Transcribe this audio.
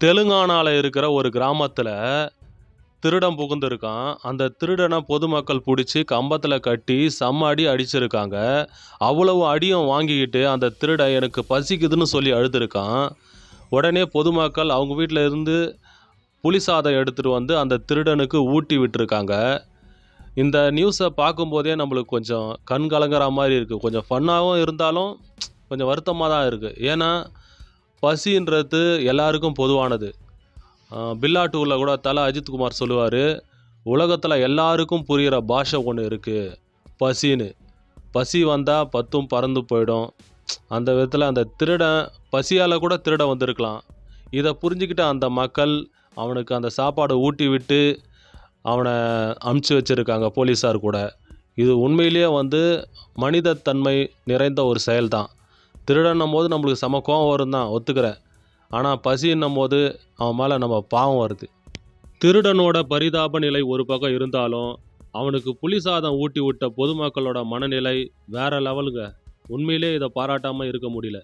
தெலுங்கானாவில் இருக்கிற ஒரு கிராமத்தில் திருடன் புகுந்திருக்கான். அந்த திருடனை பொதுமக்கள் பிடிச்சி கம்பத்தில் கட்டி செம்ம அடி அடிச்சிருக்காங்க. அவ்வளவு அடியும் வாங்கிக்கிட்டு அந்த திருடன் எனக்கு பசிக்குதுன்னு சொல்லி அழுதுருக்கான். உடனே பொதுமக்கள் அவங்க வீட்டில் இருந்து புளி சாதம் எடுத்துகிட்டு வந்து அந்த திருடனுக்கு ஊட்டி விட்டுருக்காங்க. இந்த நியூஸை பார்க்கும்போதே நம்மளுக்கு கொஞ்சம் கண் கலங்குற மாதிரி இருக்குது கொஞ்சம் ஃபன்னாகவும் இருந்தாலும் கொஞ்சம் வருத்தமாக தான் இருக்குது ஏன்னா பசின்றது எல்லாருக்கும் பொதுவானது. பில்லா டூவில் கூட தலை அஜித்குமார் சொல்லுவார் உலகத்தில் எல்லாருக்கும் புரிகிற பாஷை ஒன்று இருக்குது பசின்னு. பசி வந்தால் பத்தும் பறந்து போயிடும். அந்த விதத்தில் அந்த திருடன் பசியால் கூட திருட வந்திருக்கலாம். இதை புரிஞ்சுக்கிட்ட அந்த மக்கள் அவனுக்கு அந்த சாப்பாடை ஊட்டி விட்டு அவனை அமுச்சு வச்சுருக்காங்க போலீஸார் கூட. இது உண்மையிலேயே வந்து மனிதத்தன்மை நிறைந்த ஒரு செயல்தான். திருடன்னும் போது நம்மளுக்கு செம கோவம் வரும் தான் ஒத்துக்கிறேன் ஆனால் பசின்னும் போது அவன் மேலே நம்ம பாவம் வருது. திருடனோட பரிதாப நிலை ஒரு பக்கம் இருந்தாலும் அவனுக்கு புலி சாதம் ஊட்டி விட்ட பொதுமக்களோட மனநிலை வேற லெவலுங்க. உண்மையிலே இதை பாராட்டாமல் இருக்க முடியல.